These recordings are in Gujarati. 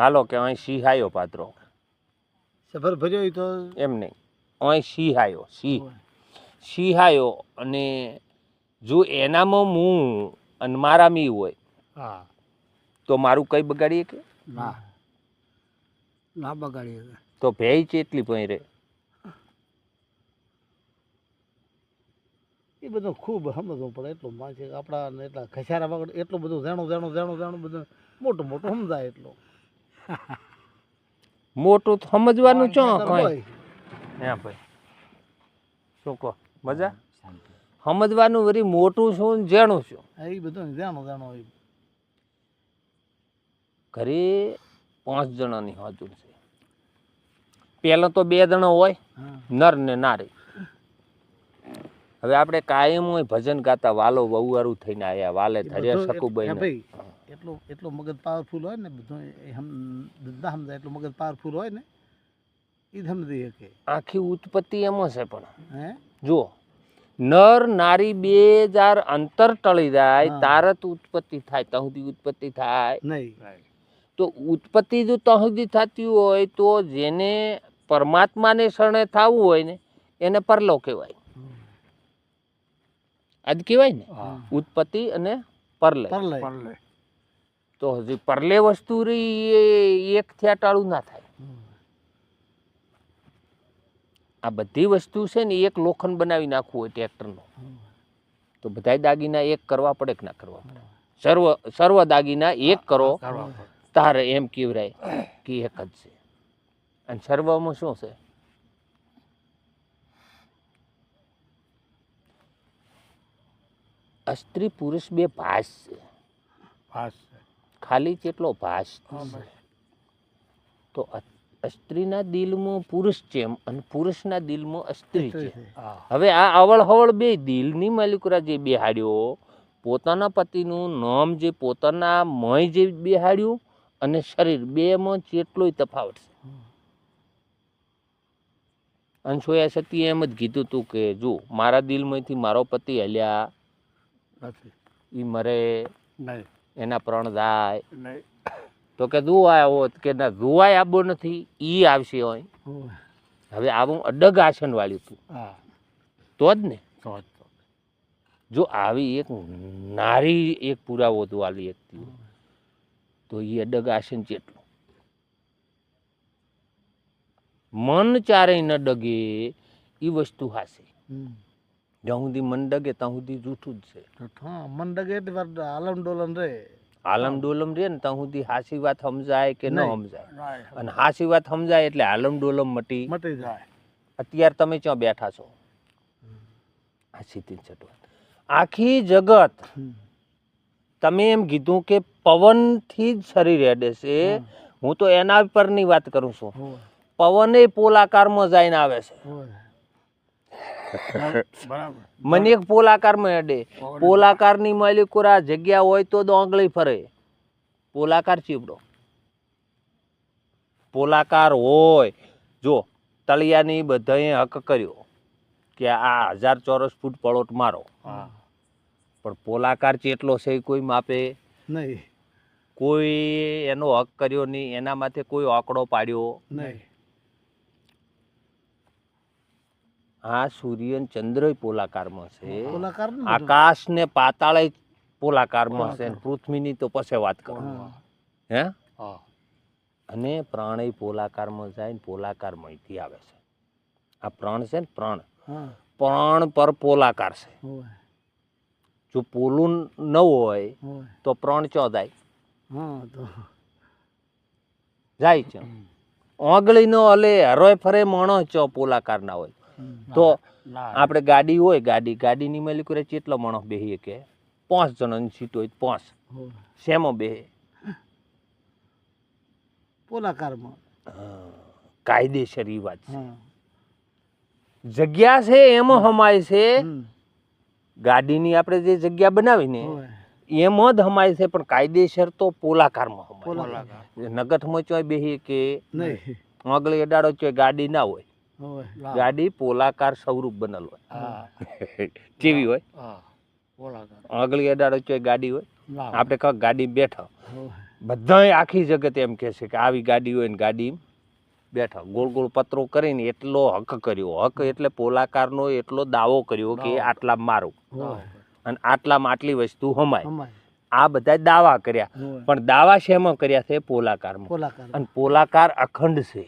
હાલો કે અહીં સિંહાયો પાત્રો. સફર ભર્યો હોય તો? એમ નહીં. અહીં સિંહાયો સિંહ. સિંહાયો અને જો એનામાં હું અને મારા મી હોય હા. તો મારું કઈ બગાડીએ કે? ના. ના બગાડીએ. તો. ભેય ચેટલી પણ રે? એ બધું ખૂબ સમજવું પડે એટલું માનસિક આપણા એટલા ખસારા એટલું બધું જાણું જાણું જાણું જાણું બધું મોટું મોટું સમજાય એટલું. મોટું સમજવાનું ચો કઈ. હોય. ભાઈ. શું કહો? મજા? સમજવાનું વરી મોટું છું ને જેણું છું. એ બધું જાણું જાણું ઘરે પાંચ જણાની હાજર છે. પહેલાં તો બે જણા હોય નર ને નારી. હવે આપણે કાયમ હોય ભજન ગાતા વાલો વહુવારું થઈને આવ્યા વાલે ધર્યા શકું ભાઈ એટલું એટલું મગજ પાવરફુલ હોય ને બધું હમ સમજાય એટલું મગજ પાવરફુલ હોય ને એ સમજી શકે. આખી ઉત્પત્તિ એમાં છે પણ. હે? જુઓ નર નારી બે જાર અંતર ટળી જાય તારત ઉત્પત્તિ થાય ત્યાં સુધી ઉત્પત્તિ થાય. નહીં. તો ઉત્પત્તિ જો ત્યાં સુધી થતી હોય તો જેને પરમાત્માને શરણે થવું હોય ને એને પરલો કહેવાય. આજ કહેવાય ને? ઉત્પત્તિ અને પરલે પરલે તો હજી પરલે વસ્તુ રહી એ એક થયા ટાળું ના થાય. આ બધી વસ્તુ છે ને એક લોખંડ બનાવી નાખવું હોય ટ્રેક્ટરનો. તો બધાય દાગીના એક કરવા પડે કે ના કરવા પડે? સર્વ સર્વ દાગીના એક કરો. તારે એમ કેવરાય કે એક જ છે. અને સર્વમાં શું છે? સ્ત્રી પુરુષ બે ભાસ છે. ખાલી કેટલો ભાસ તો અસ્ત્રીના સ્ત્રીના દિલમાં પુરુષ છે અને પુરુષના દિલમાં સ્ત્રી છે. હવે આ અવળ હવળ બે દિલની માલિકરા જે બિહાડ્યો પોતાના પતિનું નામ જે પોતાના મય જે બિહાડ્યું અને શરીર બેમાં જેટલોય તફાવત છે. અંશોયા સતીએ એમ જ કીધું હતું કે જો મારા દિલમાંથી મારો પતિ હલ્યા એ મરે. નહીં. એના પ્રણ જાય. તો કે દુઆ હોત કે ના જોવાય આબો નથી ઈ આવશે હોય હવે આવું અડગ આસન વાળ્યું હતું તો જ ને. જો આવી એક નારી એક પુરાવો તો વાલી એકતી તો એ અડગ આસન જેટલું. મન ચારેય ન ડગે એ વસ્તુ હાશે. જ્યાં સુધી મન ડગે ત્યાં સુધી જૂઠું જ છે. હા મન ડગે એટલે આલમ ડોલમ રે. આલમ ડોલમ રે ને ત્યાં સુધી હાસી વાત સમજાય કે ન સમજાય. અને હાસી વાત સમજાય એટલે આલમ ડોલમ મટી. મટી જાય. અત્યારે તમે ક્યાં બેઠા છો? આ સીધી ચટવા આખી જગત તમે એમ કીધું કે પવનથી જ શરીર હેડે છે. હું તો એના પરની વાત કરું છું. પવને પોલાકારમાં જઈને આવે છે. મને એક પોલાકારમાં અડે પોલાકારની માલિકુરા જગ્યા હોય તો દોંગળી ફરે. પોલાકાર ચીપડો પોલાકાર હોય. જો તળિયાની બધાએ હક કર્યો કે આ હજાર ચોરસ ફૂટ પળોટ મારો. પણ પોલાકાર ચેટલો છે કોઈ માપે? નહીં. કોઈ એનો હક કર્યો નહીં. એના માથે કોઈ આંકડો પાડ્યો? નહીં. આ સૂર્ય ચંદ્ર પોલાકારમાં છે. આકાશ ને પાતાળ પોલાકારમાં છે પૃથ્વીની તો પછી વાત કરો. હે. અને પ્રાણ પોલાકારમાં જાય ને પોલાકાર માહિતી આવે છે. આ પ્રાણ છે ને પ્રાણ. પ્રાણ પર પોલાકાર છે. જો પોલું ન હોય તો પ્રાણ ચો જાય? જાય છે ઓગળી નો અલે હરોય ફરે મોણો ચો પોલાકાર ના હોય? તો આપણે ગાડી હોય ગાડી ગાડીની માલિક કરે કેટલો માણસ બેહીએ કે? પાંચ જણાની સીટ હોય પાંચ. શેમો બેહે? પોલાકારમાં. કાયદેસર ઈ વાત છે જગ્યા છે એમાં હમાય છે. ગાડીની આપણે જે જગ્યા બનાવીને એમાં જ હમાય છે પણ કાયદેસર તો પોલાકારમાં હમાય. પોલાકાર નગઠમાં ચોય બેહીએ કે? આગળ અડાડો ચોય ગાડી ના હોય. ગાડી પોલાકાર સ્વરૂપ બનેલ હોય. કેવી હોય. હા. આગળ અડાડો ચોય ગાડી હોય. આપણે કહો ગાડી બેઠો બધા બધાય આખી જગત એમ કહે છે કે આવી ગાડી હોય ને ગાડી બેઠા ગોળ ગોળ પત્રો કરીને એટલો હક કર્યો. હક એટલે પોલાકારનો એટલો દાવો કર્યો કે. આટલા મારું. અને આટલામાં આટલી વસ્તુ હમાય. આ બધા દાવા કર્યા. પણ દાવા શેમાં કર્યા છે? પોલાકારમાં. અને પોલાકાર અખંડ છે.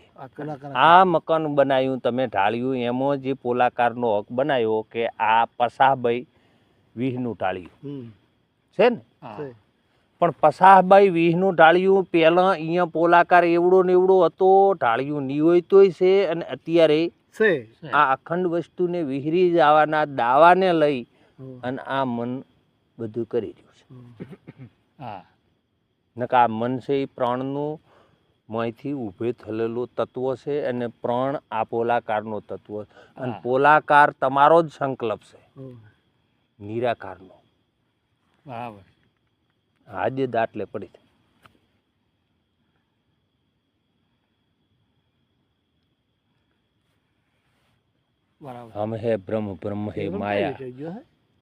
આ મકાન બનાવ્યું તમે ઢાળ્યું એમાં જે પોલાકારનો હક બનાવ્યો કે આ પસાહભાઈ વીહનું ટાળ્યું હમ. છે ને? પણ પસાહભાઈ વીહનું ઢાળ્યું પહેલાં અહીંયા પોલાકાર એવડો ને એવડો હતો ઢાળ્યું નહીં હોય તોય છે અને અત્યારે આ અખંડ વસ્તુને વિહરી જવાના દાવાને લઈ અને આ મન બધું કરી રહ્યું. હા. નકા આ મન છે એ પ્રાણનું માંથી ઊભે થયેલું તત્વ છે અને પ્રાણ આ પોલાકારનો તત્વ. અને પોલાકાર તમારો જ સંકલ્પ છે. નિરાકારનો. બરાબર. આજે દાટલે પડી બરાબર. હમ હે બ્રહ્મ બ્રહ્મ હે માયા.